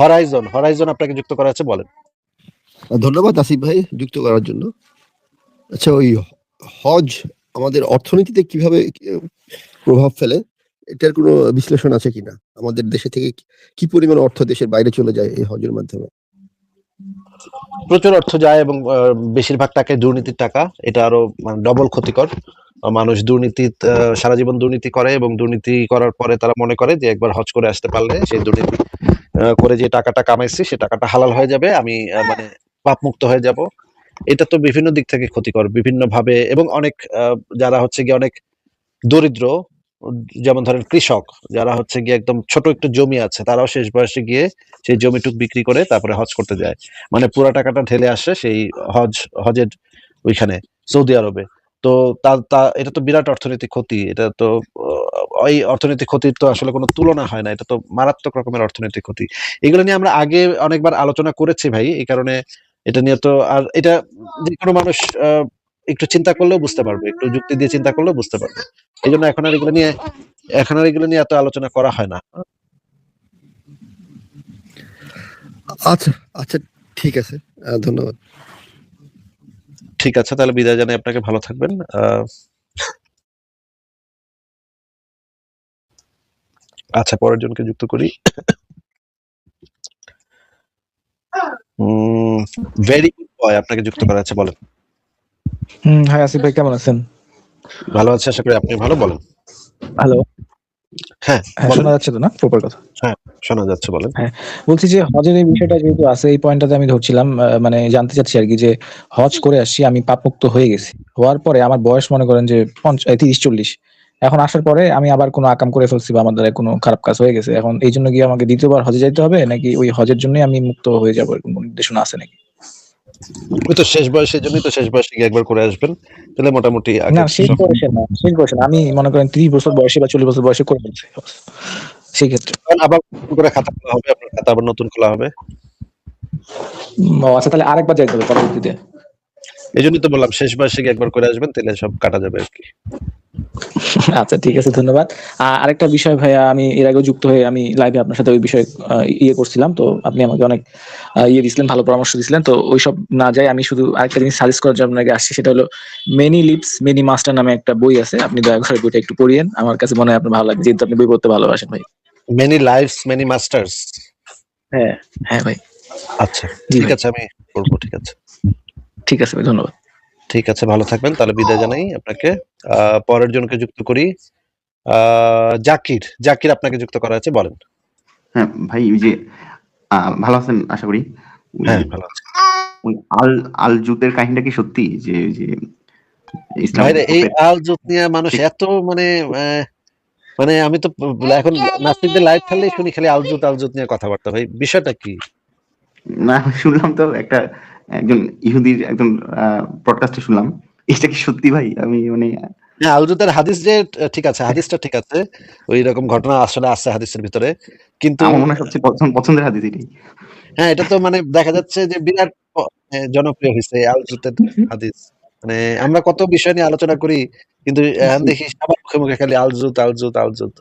Horizon Horizon আপনাকে যুক্ত করা আছে বলেন। ধন্যবাদ আসিফ ভাই যুক্ত করার জন্য। আচ্ছা ওই হজ আমাদের অর্থনীতিতে কীভাবে প্রভাব ফেলে এটার কোনো বিশ্লেষণ আছে কিনা? আমাদের দেশে থেকে কি- পরিমাণ অর্থ দেশের বাইরে চলে যায় এই হজের মাধ্যমে? প্রচুর অর্থ যায় এবং বেশিরভাগ টাকায় দুর্নীতির টাকা। এটা আরও ডবল ক্ষতিকর। মানুষ দুর্নীতি সারা জীবন দুর্নীতি করে এবং দুর্নীতি করার পরে তারা মনে করে যে একবার হজ করে আসতে পারলে সেই দুর্নীতি করে যে টাকাটা কামাইছি সে টাকাটা হালাল হয়ে যাবে আমি মানে পাপ মুক্ত হয়ে যাব। এটা তো বিভিন্ন দিক থেকে ক্ষতিকর বিভিন্ন ভাবে এবং অনেক যারা হচ্ছে গিয়ে অনেক দরিদ্র যেমন ধরেন কৃষক যারা হচ্ছে গিয়ে একদম ছোট একটু জমি আছে তারাও শেষ বয়সে গিয়ে সেই জমিটুক বিক্রি করে তারপরে হজ করতে যায়। মানে পুরা টাকাটা ঢেলে আসে সেই হজ হজের ওইখানে সৌদি আরবে। তো তা তা, এটা তো বিরাট অর্থনৈতিক ক্ষতি, এটা তো ওই অর্থনৈতিক ক্ষতির তো আসলে কোনো তুলনা হয় না, এটা তো মারাত্মক রকমের অর্থনৈতিক ক্ষতি। এগুলো নিয়ে আমরা আগে অনেকবার আলোচনা করেছি ভাই, এই কারণে এটা নিয়ে তো আর এটা যে কোনো মানুষ একটু চিন্তা করলেও বুঝতে পারবে, একটু যুক্তি দিয়ে চিন্তা করলেও বুঝতে পারবে। এই জন্য এখন আর এগুলো নিয়ে, এখন আর এগুলো নিয়ে এত আলোচনা করা হয় না। আচ্ছা আচ্ছা ঠিক আছে ধন্যবাদ। ঠিক আছে তাহলে বিদায় জানাই আপনাকে ভালো থাকবেন। আচ্ছা পরের জনকে যুক্ত করি। ভেরি গুড বয় আপনাকে যুক্ত করা আছে বলেন। হুম হাই আসিফ ভাই কেমন আছেন? ভালো আছে আশা করি আপনি ভালো বলেন। হ্যালো হ্যাঁ হ্যাঁ শোনা যাচ্ছে তো না? প্রপার কথা। শোনা যাচ্ছে বলেন। বলছি যে হজের এই বিষয়টা যেহেতু আছে এই পয়েন্টটাতে আমি ধরছিলাম মানে জানতে চাচ্ছি আর কি যে হজ করে আসছি আমি পাপমুক্ত হয়ে গেছি। হওয়ার পরে আমার বয়স মনে করেন যে তিরিশ চল্লিশ। এখন আসার পরে আমি আবার কোনো আকাম করে ফেলছি বা আমার দ্বারা কোনো খারাপ কাজ হয়ে গেছে। এখন এই জন্য কি আমাকে দ্বিতীয়বার হজে যাইতে হবে নাকি ওই হজের জন্যই আমি মুক্ত হয়ে যাব এরকম নির্দেশনা আছে নাকি? ওই তো শেষ বয়সের জন্যই তো শেষ বয়সে গিয়ে একবার করে আসবেন। তাহলে মোটামুটি আগে না শেষ বয়সে না শেষ বয়সে না। আমি মনে করেন ত্রিশ বছর বয়সে বা চল্লিশ বছর বয়সে করে ফেলছি সেই ক্ষেত্রে। তখন আবার নতুন করে খাতা খোলা হবে আপনার খাতা আবার নতুন খোলা হবে? উম, ও আচ্ছা তাহলে আরেকবার যাইতে হবে পরবর্তীতে। এই জন্যই তো বললাম শেষ বয়সে গিয়ে একবার করে আসবেন তাহলে সব কাটা যাবে আর কি। আচ্ছা ঠিক আছে ধন্যবাদ। আর আরেকটা বিষয় ভাইয়া আমি এর আগে যুক্ত হয়ে আমি লাইভে আপনার সাথে ওই বিষয়ে ইয়ে করছিলাম তো আপনি আমাকে অনেক ইয়ে দিছিলেন ভালো পরামর্শ দিছিলেন তো ওইসব না যাই আমি শুধু আরেকটা জিনিস সাজেস্ট করার জন্য আপনাকে আসছি সেটা হলো মেনি লিপস মেনি মাস্টার নামে একটা বই আছে আপনি দয়া করে বইটা একটু পড়িয়েন আমার কাছে মনে হয় আপনার ভালো লাগবে যেহেতু আপনি বই পড়তে ভালোবাসেন ভাই। মেনি লাইফস মেনি মাস্টার্স হ্যাঁ হ্যাঁ ভাই। আচ্ছা ঠিক আছে আমি করব ঠিক আছে। ঠিক আছে ভাই ধন্যবাদ। ঠিক আছে ভালো থাকবেন তাহলে বিদায় জানাই আপনাকে। পরের জনকে যুক্ত করি। জাকির জাকির আপনাকে যুক্ত করা আছে বলেন। হ্যাঁ ভাই ওই যে ভালো আছেন আশা করি? ওই- হ্যাঁ ভালো আছে। ওই আল আল জুতের কাহিনীটা কি সত্যি? যে যে এই আল জুত নিয়ে মানুষ এত মানে আহ, মানে আমি তো এখন নাস্তিকদের লাইভ খেললেই শুনি খালি আলজুত আলজুত নিয়ে কথাবার্তা। ভাই বিষয়টা কি? না শুনলাম তো একটা একজন ইহুদির একজন পডকাস্টে শুনলাম। এটা কি সত্যি ভাই? আমি মানে হ্যাঁ আলজুতের হাদিস যে ঠিক আছে হাদিসটা ঠিক আছে। ওই রকম ঘটনা আসলে আছে হাদিসের ভিতরে। কিন্তু আমার মনে সবচেয়ে পছন্দ- পছন্দের হাদিস এটাই। হ্যাঁ এটা তো মানে দেখা যাচ্ছে যে বিরাট জনপ্রিয় হয়েছে এই হাদিস। মানে আমরা কত বিষয় নিয়ে আলোচনা করি কিন্তু দেখি সবার মুখে মুখে খালি আলজুত আলজুত আলজুত।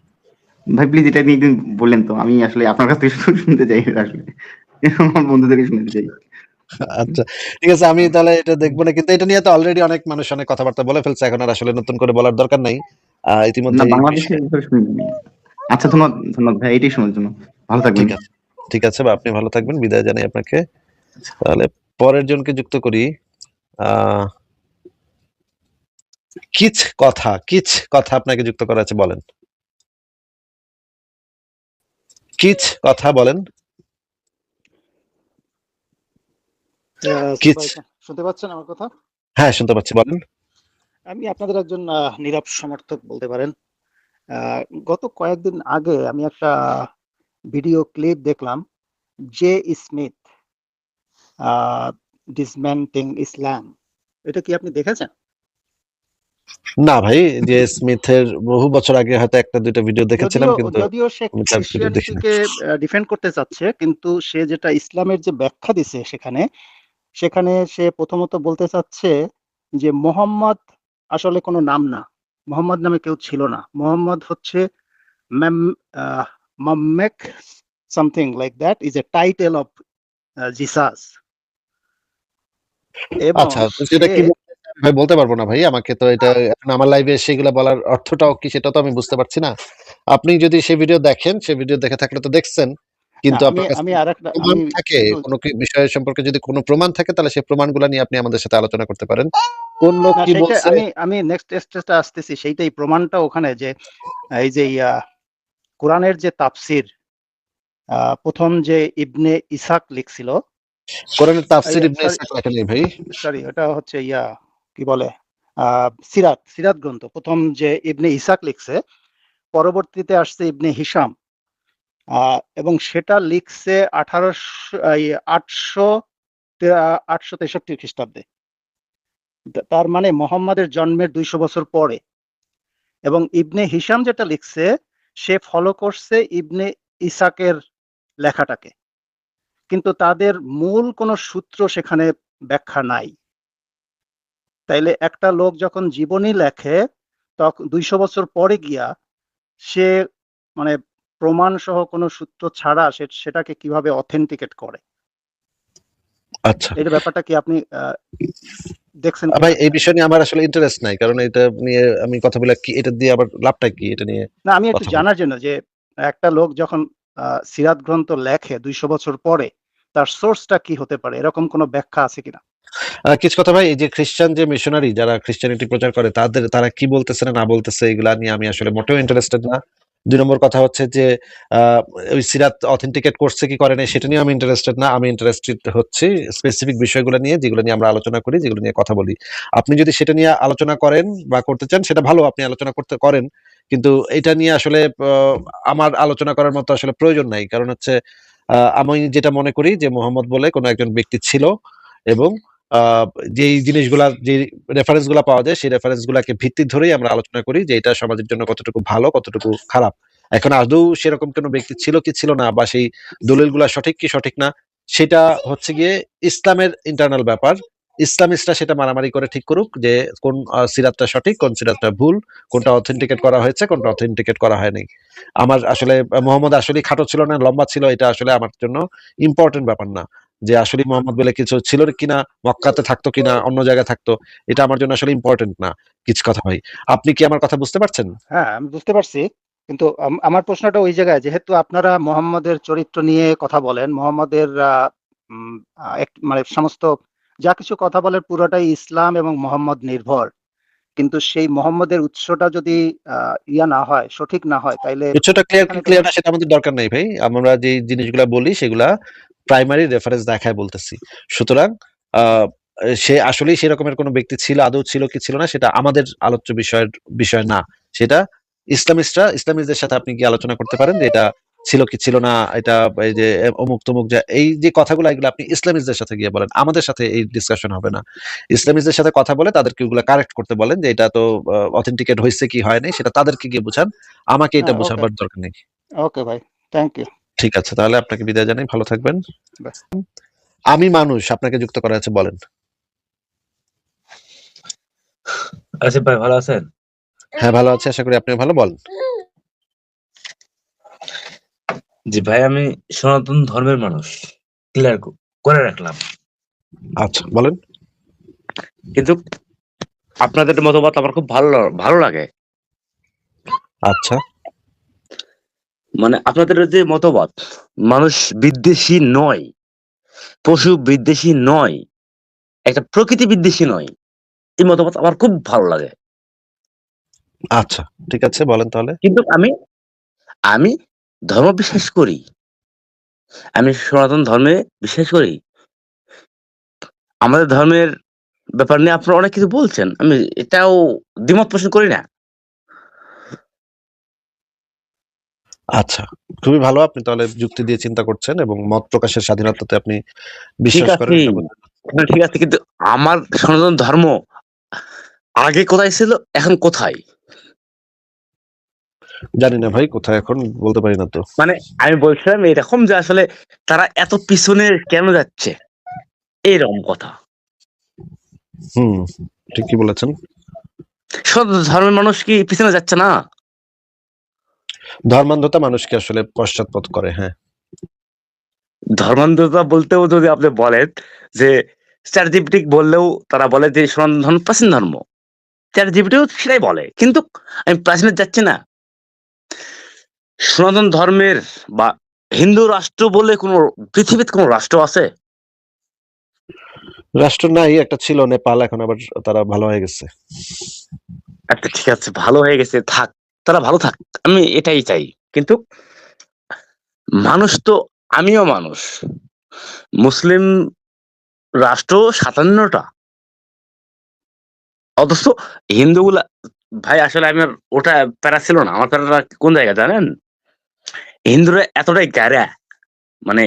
ভাই প্লিজ এটা নিয়ে একদিন বললেন তো আমি আসলে আপনার কাছ থেকে শুনতে চাই আসলে। আমার বন্ধুদেরকে শুনতে চাই। আচ্ছা ঠিক আছে আমি তাহলে এটা দেখব না কিন্তু এটা নিয়ে তো অলরেডি অনেক মানুষ অনেক কথাবার্তা বলে ফেলছে এখন আর আসলে নতুন করে বলার দরকার নাই। আহ, ইতিমধ্যে বাংলাদেশে আচ্ছা ধন্যবাদ ধন্যবাদ ভাই এটাই শোনার জন্য। ভালো থাকবেন। ঠিক আছে ঠিক আছে বা আপনি ভালো থাকবেন বিদায় জানাই আপনাকে। তাহলে পরের জনকে যুক্ত করি। আহ কিছ কথা কিছ কথা আপনাকে যুক্ত করা আছে বলেন। কিছ কথা বলেন আহ, কিছ। সবাই শুনতে পাচ্ছেন আমার কথা? হ্যাঁ শুনতে পাচ্ছি বলেন। আমি আপনাদের একজন নীরব সমর্থক বলতে পারেন। গত কয়েকদিন আগে আমি একটা ভিডিও ক্লিপ দেখলাম জে স্মিথ ডিসমেন্টিং ইসলাম এটা কি আপনি দেখেছেন? না ভাই যে স্মিথের বহু বছর আগে হয়তো একটা দুইটা ভিডিও দেখেছিলাম যদিও কিন্তু যদিও সে ডিফেন্ড করতে চাচ্ছে কিন্তু সে যেটা ইসলামের যে ব্যাখ্যা দিছে সেখানে সেখানে সে প্রথমত বলতে চাচ্ছে যে মোহাম্মদ আসলে কোনো নাম না। মোহাম্মদ নামে কেউ ছিল না। মোহাম্মদ হচ্ছে মাম্মেক something like that is a title of uh, আচ্ছা সেটা কি বলতে ভাই বলতে পারব না ভাই আমাকে তো এটা আমার লাইভে সেগুলো বলার অর্থটাও কি সেটা তো আমি বুঝতে পারছি না। আপনি যদি সে ভিডিও দেখেন সে ভিডিও দেখে থাকলে তো দেখছেন। কিন্তু আপনার আমি আরেকটা থাকে? কোনো বিষয় সম্পর্কে যদি কোনো প্রমাণ থাকে তাহলে সেই প্রমাণগুলো নিয়ে আপনি আমাদের সাথে আলোচনা করতে পারেন। কোন লোক কি বলছে? আমি আমি নেক্সট স্টেজটা আসতেছি। সেইটাই প্রমাণটা ওখানে যে এই যে কোরআনের যে তাফসির আহ, প্রথম যে ইবনে ইসাক লিখছিল। কোরআনের তাফসীর ইবনে. ইসহাক লেখেন ভাই। সরি ওটা হচ্ছে ইয়া কি বলে? আহ সিরাত সিরাত গ্রন্থ। প্রথম যে ইবনে ইসাক লিখছে পরবর্তীতে আসছে ইবনে হিসাম এবং সেটা লিখছে আঠারোশো আটশো আটশো তেষট্টি খ্রিস্টাব্দে। তার মানে মোহাম্মদের জন্মের দুইশো বছর পরে। এবং ইবনে হিসাম যেটা লিখছে, সে ফলো করছে ইবনে ইসাকের লেখাটাকে। কিন্তু তাদের মূল কোনো সূত্র সেখানে ব্যাখ্যা নাই। তাইলে একটা লোক যখন জীবনী লেখে তখন দুইশো বছর পরে গিয়া, সে মানে প্রমাণ সহ কোনো সূত্র ছাড়া সেটাকে কীভাবে অথেন্টিকেট করে? আচ্ছা। এই ব্যাপারটা কি আপনি দেখছেন ভাই এই বিষয় নিয়ে আমার আসলে ইন্টারেস্ট নাই কারণ এটা নিয়ে আমি কথা বলে কি এটা দিয়ে আবার লাভটা কি এটা নিয়ে না আমি একটু জানার জন্য যে একটা লোক যখন সিরাত গ্রন্থ লেখে দুইশো বছর পরে তার সোর্সটা কি হতে পারে? এরকম কোনো ব্যাখ্যা আছে কিনা? কিছু কথা ভাই এই যে খ্রিস্টান যে মিশনারি যারা খ্রিস্টানিটি প্রচার করে তাদের তারা কি বলতেছে না না বলতেছে এগুলা নিয়ে আমি আসলে মোটেও ইন্টারেস্টেড না। দুই নম্বর কথা হচ্ছে যে ওই সিরাত অথেন্টিকেট করছে কি করে নাই সেটা নিয়ে আমি ইন্টারেস্টেড না। আমি ইন্টারেস্টেড হচ্ছে স্পেসিফিক বিষয়গুলো নিয়ে, যেগুলো নিয়ে আমরা আলোচনা করি, যেগুলো নিয়ে কথা বলি। আপনি যদি সেটা নিয়ে আলোচনা করেন বা করতে চান, সেটা ভালো আপনি আলোচনা করতে করেন। কিন্তু এটা নিয়ে আসলে আমার আলোচনা করার মতো আসলে প্রয়োজন নাই। কারণ হচ্ছে আমি যেটা মনে করি যে, মোহাম্মদ বলে কোনো একজন ব্যক্তি ছিল এবং যেই জিনিসগুলা যে রেফারেন্সগুলা পাওয়া যায়, সেই রেফারেন্স গুলাকে ভিত্তি ধরেই আমরা আলোচনা করি যে এটা সমাজের জন্য কতটুকু ভালো, কতটুকু খারাপ। এখন আদৌ সেরকম কোনো ব্যক্তি ছিল কি ছিল না, বা সেই দলিলগুলা সঠিক কি সঠিক না, সেটা হচ্ছে গিয়ে ইসলামের ইন্টারনাল ব্যাপার। ইসলামিস্টরা সেটা মারামারি করে ঠিক করুক যে কোন সিরাতটা সঠিক, কোন সিরাতটা ভুল, কোনটা অথেন্টিকেট করা হয়েছে, কোনটা অথেন্টিকেট করা হয়নি। আমার আসলে মোহাম্মদ আসলে খাটো ছিল না, লম্বা ছিল, এটা আসলে আমার জন্য ইম্পর্টেন্ট ব্যাপার না। যে আসলে মোহাম্মদ বলে কিছু ছিল কিনা মক্কাতে থাকতো কিনা অন্য জায়গায় থাকতো এটা আমার জন্য আসলে ইম্পর্টেন্ট না কিছু কথা ভাই। আপনি কি আমার কথা বুঝতে পারছেন? হ্যাঁ আমি বুঝতে পারছি কিন্তু আমার প্রশ্নটা ওই জায়গায় যেহেতু আপনারা মোহাম্মদের চরিত্র নিয়ে কথা বলেন মোহাম্মদের মানে সমস্ত যা কিছু কথা বলেন পুরোটাই ইসলাম এবং মোহাম্মদ নির্ভর। কিন্তু সেই মোহাম্মদের উৎসটা যদি আহ, ইয়া না হয় সঠিক না হয় তাইলে কিছুটা ক্লিয়ার ক্লিয়ার না সেটা আমাদের দরকার নাই ভাই। আমরা যে জিনিসগুলা বলি সেগুলা প্রাইমারি রেফারেন্স দেখায় বলতেছি। সুতরাং সে আসলেই সেরকমের কোনো ব্যক্তি ছিল আদৌ ছিল কি ছিল না সেটা আমাদের আলোচ্য বিষয়ের বিষয় না। সেটা ইসলামিস্টরা ইসলামিস্টদের সাথে আপনি কি আলোচনা করতে পারেন যে এটা ছিল কি ছিল না এটা এই যে অমুক তমুক যা এই যে কথাগুলো এগুলো আপনি ইসলামিস্টদের সাথে গিয়ে বলেন আমাদের সাথে এই ডিসকাশন হবে না। ইসলামিস্টদের সাথে কথা বলে তাদেরকে ওগুলো কারেক্ট করতে বলেন যে এটা তো অথেন্টিকেট হয়েছে কি হয় নাই সেটা তাদেরকে গিয়ে বোঝান। আমাকে এটা হ্যাঁ, বোঝাবার দরকার নেই। ওকে ভাই থ্যাংক ইউ ঠিক আছে তাহলে আপনাকে বিদায় জানাই ভালো থাকবেন। আমি মানুষ আপনাকে যুক্ত করা আছে বলেন। আসিফ ভাই ভালো আছেন? হ্যাঁ ভালো আছে আশা করি আপনি ভালো বলেন। জি ভাই আমি সনাতন ধর্মের মানুষ ক্লিয়ার করে রাখলাম। আচ্ছা বলেন। কিন্তু আপনাদের মতামত আমার খুব ভালো ভালো লাগে। আচ্ছা। মানে আপনাদের যে মতবাদ মানুষ বিদ্বেষী নয় পশু বিদ্বেষী নয় একটা প্রকৃতি বিদ্বেষী নয় এই মতবাদ আমার খুব ভালো লাগে। আচ্ছা ঠিক আছে বলেন তাহলে। কিন্তু আমি আমি ধর্ম বিশ্বাস করি। আমি সনাতন ধর্মে বিশ্বাস করি। আমাদের ধর্মের ব্যাপার নিয়ে আপনারা অনেক কিছু বলছেন। আমি এটাও দ্বিমত পোষণ করি না। আচ্ছা খুবই ভালো আপনি তাহলে যুক্তি দিয়ে চিন্তা করছেন এবং মত প্রকাশের স্বাধীনতাতে আপনি বিশ্বাস করেন না, ঠিক আছে কিন্তু আমার সনাতন ধর্ম আগে কোথায় ছিল এখন কোথায়? জানি না ভাই কোথায় এখন বলতে পারি না তো। মানে আমি বলছিলাম এরকম যে আসলে তারা এত পিছনে কেন যাচ্ছে? এরকম কথা। হুম ঠিকই বলেছেন। সনাতন ধর্মের মানুষ কি পিছনে যাচ্ছে না? ধর্মান্ধতা মানুষকে আসলে পশ্চাৎপদ করে হ্যাঁ। ধর্মান্ধতা বলতেও যদি আপনি বলেন যে চ্যারিটিপিটিক বললেও তারা বলে যে সনাতন ধর্ম প্রাচীন ধর্ম। চ্যারিটিপিটিও সেটাই বলে কিন্তু আমি প্রাচীনে যাচ্ছি না। সনাতন ধর্মের বা হিন্দু রাষ্ট্র বলে কোনো পৃথিবীতে কোনো রাষ্ট্র আছে? রাষ্ট্র নাই একটা ছিল নেপাল এখন আবার তারা ভালো হয়ে গেছে। আচ্ছা ঠিক আছে ভালো হয়ে গেছে থাক তারা ভালো থাক। আমি এটাই চাই। কিন্তু মানুষ তো আমিও মানুষ। মুসলিম রাষ্ট্র সাতান্নটা। অথচ হিন্দুগুলা, ভাই আসলে আমার ওটা প্যারা ছিল না। আমার প্যারাটা কোন জায়গা জানেন? হিন্দুরা এতটাই গ্যারা মানে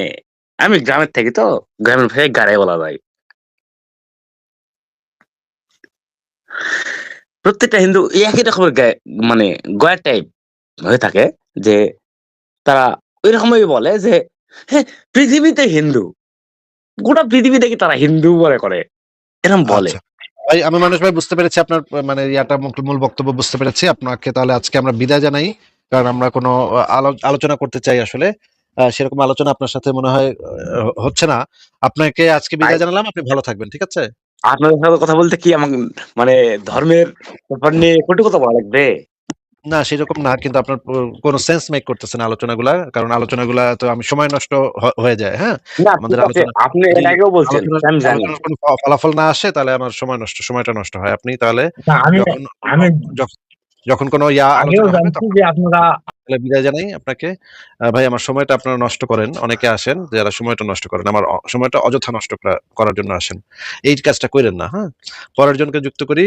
আমি গ্রামের থাকি তো, গ্রামের ভাই গাড়াই বলা যায়। প্রত্যেকটা হিন্দু একই রকমের মানে গয়া টাইপ হয়ে থাকে যে তারা ওই রকমই বলে যে হ্যাঁ পৃথিবীতে হিন্দু। গোটা পৃথিবী থেকে তারা হিন্দু বলে করে। এরকম বলে। আচ্ছা। ভাই আমি মানুষ ভাই বুঝতে পেরেছি আপনার মানে ইয়াটা মূল- বক্তব্য বুঝতে পেরেছি। আপনাকে তাহলে আজকে আমরা বিদায় জানাই কারণ আমরা কোনো আলো- আলোচনা করতে চাই আসলে। সেরকম আলোচনা আপনার সাথে মনে হয় হচ্ছে না। আপনাকে আজকে বিদায় জানালাম আপনি ভালো থাকবেন ঠিক আছে? আপনাদের সাথে কথা বলতে কি আমাকে মানে ধর্মের ব্যাপার নিয়ে কটু কথা বলা লাগবে? না সেরকম না কিন্তু আপনার কোনো সেন্স মেক করতেছে না আলোচনাগুলা কারণ আলোচনাগুলা তো আমি সময় নষ্ট হয়ে যায় হ্যাঁ? আমাদের আলোচনা- আপনি এর আগেও বলছেন আমি জানি। আলোচনার কোনো ফ- ফলাফল না আসে তাহলে আমার সময় নষ্ট সময়টা নষ্ট হয়। আপনি তাহলে আমি যখন আমি যখন- যখন কোনো ইয়া আলোচনা হবে আপনারা তাহলে বিদায় জানাই আপনাকে। ভাই আমার সময়টা আপনারা নষ্ট করেন অনেকে আসেন যারা সময়টা নষ্ট করেন আমার সময়টা অযথা নষ্ট করা- করার জন্য আসেন। এই কাজটা করেন না হ্যাঁ? পরের জনকে যুক্ত করি।